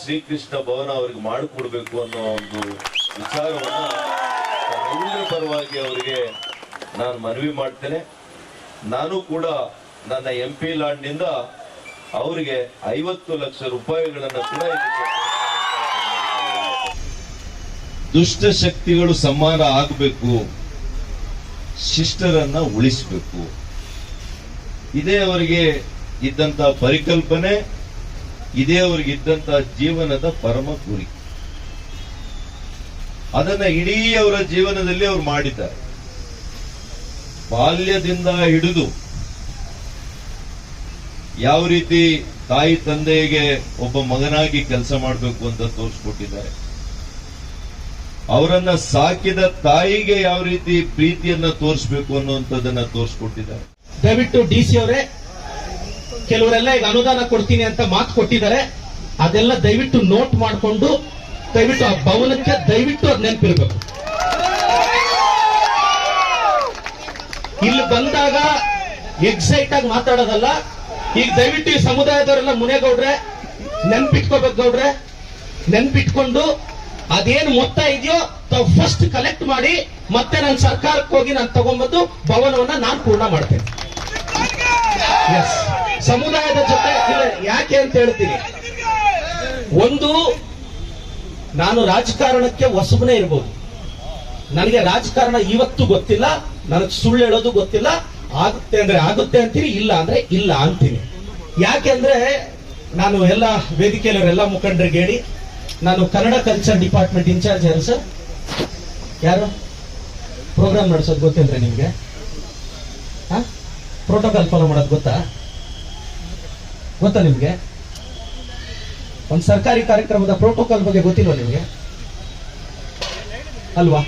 ಶ್ರೀಕೃಷ್ಣ ಭವನ ಅವ್ರಿಗೆ ಮಾಡಿಕೊಡ್ಬೇಕು ಅನ್ನೋ ಒಂದು ವಿಚಾರವನ್ನ ಪರವಾಗಿ ಅವರಿಗೆ ನಾನು ಮನವಿ ಮಾಡ್ತೇನೆ. ನಾನು ಕೂಡ ನನ್ನ ಎಂ ಪಿ ಲಾಂಡ್ನಿಂದ ಅವರಿಗೆ ಐವತ್ತು ಲಕ್ಷ ರೂಪಾಯಿಗಳನ್ನು ಕೂಡ ದುಷ್ಟಶಕ್ತಿಗಳು ದುಷ್ಟ ಶಕ್ತಿಗಳು ಸಮಾನ ಆಗಬೇಕು, ಶಿಷ್ಟರನ್ನ ಉಳಿಸಬೇಕು. ಇದೇ ಅವರಿಗೆ ಇದ್ದಂತ ಪರಿಕಲ್ಪನೆ. ಇದೇ ಅವರಿಗೆ ಇದ್ದಂತ ಜೀವನದ ಪರಮ ಗುರಿ. ಅದನ್ನ ಇಡೀ ಅವರ ಜೀವನದಲ್ಲಿ ಅವ್ರು ಮಾಡಿದ್ದಾರೆ. ಬಾಲ್ಯದಿಂದ ಹಿಡಿದು ಯಾವ ರೀತಿ ತಾಯಿ ತಂದೆಗೆ ಒಬ್ಬ ಮಗನಾಗಿ ಕೆಲಸ ಮಾಡಬೇಕು ಅಂತ ತೋರಿಸ್ಕೊಟ್ಟಿದ್ದಾರೆ. ಅವರನ್ನ ಸಾಕಿದ ತಾಯಿಗೆ ಯಾವ ರೀತಿ ಪ್ರೀತಿಯನ್ನ ತೋರಿಸ್ಬೇಕು ಅನ್ನುವಂಥದ್ದನ್ನ ತೋರಿಸ್ಕೊಟ್ಟಿದ್ದಾರೆ. ದಯವಿಟ್ಟು ಡಿ ಸಿ ಅವರೇ ಕೆಲವರೆಲ್ಲ ಈಗ ಅನುದಾನ ಕೊಡ್ತೀನಿ ಅಂತ ಮಾತು ಕೊಟ್ಟಿದ್ದಾರೆ. ಅದೆಲ್ಲ ದಯವಿಟ್ಟು ನೋಟ್ ಮಾಡಿಕೊಂಡು, ದಯವಿಟ್ಟು ಆ ಭವನಕ್ಕೆ ದಯವಿಟ್ಟು ಅದ್ ನೆನಪಿರ್ಬೇಕು. ಇಲ್ಲಿ ಬಂದಾಗ ಎಕ್ಸೈಟ್ ಆಗಿ ಮಾತಾಡೋದಲ್ಲ. ಈಗ ದಯವಿಟ್ಟು ಈ ಸಮುದಾಯದವರೆಲ್ಲ ಮುನೇಗೌಡ್ರೆ, ನೆನ್ಪಿಟ್ಕೋಬೇಕು ಗೌಡ್ರೆ. ನೆನ್ಪಿಟ್ಕೊಂಡು ಅದೇನು ಮೊತ್ತ ಇದೆಯೋ ತಾವು ಫಸ್ಟ್ ಕಲೆಕ್ಟ್ ಮಾಡಿ, ಮತ್ತೆ ನನ್ನ ಸರ್ಕಾರಕ್ಕೆ ಹೋಗಿ ನಾನು ತಗೊಂಬಂದು ಭವನವನ್ನ ನಾನು ಪೂರ್ಣ ಮಾಡ್ತೇನೆ. ಸಮುದಾಯದ ಜೊತೆ ಯಾಕೆ ಅಂತ ಹೇಳ್ತೀನಿ. ಒಂದು, ನಾನು ರಾಜಕಾರಣಕ್ಕೆ ಹೊಸಬನೇ ಇರ್ಬೋದು. ನನಗೆ ರಾಜಕಾರಣ ಇವತ್ತು ಗೊತ್ತಿಲ್ಲ, ನನಗೆ ಸುಳ್ಳು ಹೇಳೋದು ಗೊತ್ತಿಲ್ಲ, ಆಗುತ್ತೆ ಅಂದ್ರೆ ಆಗುತ್ತೆ ಅಂತೀನಿ, ಇಲ್ಲ ಅಂದ್ರೆ ಇಲ್ಲ ಅಂತೀನಿ. ಯಾಕೆಂದ್ರೆ ನಾನು ಎಲ್ಲ ವೇದಿಕೆಯಲ್ಲಿ ಎಲ್ಲ ಮುಖಂಡರಿಗೆ ಹೇಳಿ, ನಾನು Kannada culture department in charge ಯಾರು ಸರ್? ಯಾರು? ಪ್ರೋಗ್ರಾಮ್ ನಡೆಸೋದು ಗೊತ್ತಿಲ್ರಿ ನಿಮ್ಗೆ? ಪ್ರೋಟೋಕಾಲ್ ಫಾಲೋ ಮಾಡೋದು ಗೊತ್ತಾ? ಗೊತ್ತಾ ನಿಮಗೆ? ಒಂದು ಸರ್ಕಾರಿ ಕಾರ್ಯಕ್ರಮದ ಪ್ರೋಟೋಕಾಲ್ ಬಗ್ಗೆ ಗೊತ್ತಿಲ್ಲ ನಿಮಗೆ? ಅಲ್ವಾ?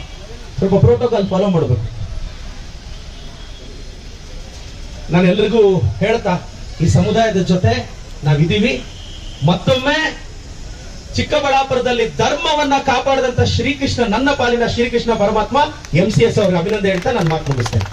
ಸ್ವಲ್ಪ ಪ್ರೋಟೋಕಾಲ್ ಫಾಲೋ ಮಾಡಬೇಕು. ನಾನು ಎಲ್ರಿಗೂ ಹೇಳ್ತಾ, ಈ ಸಮುದಾಯದ ಜೊತೆ ನಾವಿದ್ದೀವಿ. ಮತ್ತೊಮ್ಮೆ ಚಿಕ್ಕಬಳ್ಳಾಪುರದಲ್ಲಿ ಧರ್ಮವನ್ನ ಕಾಪಾಡಿದಂತ ಶ್ರೀಕೃಷ್ಣ, ನನ್ನ ಪಾಲಿನ ಶ್ರೀಕೃಷ್ಣ ಪರಮಾತ್ಮ ಎಂ ಸಿ ಎಸ್ ಅವ್ರಿಗೆ ಅಭಿನಂದನೆ ಹೇಳ್ತಾ ನಾನು ಮಾತು ಮುಗಿಸ್ತೇನೆ.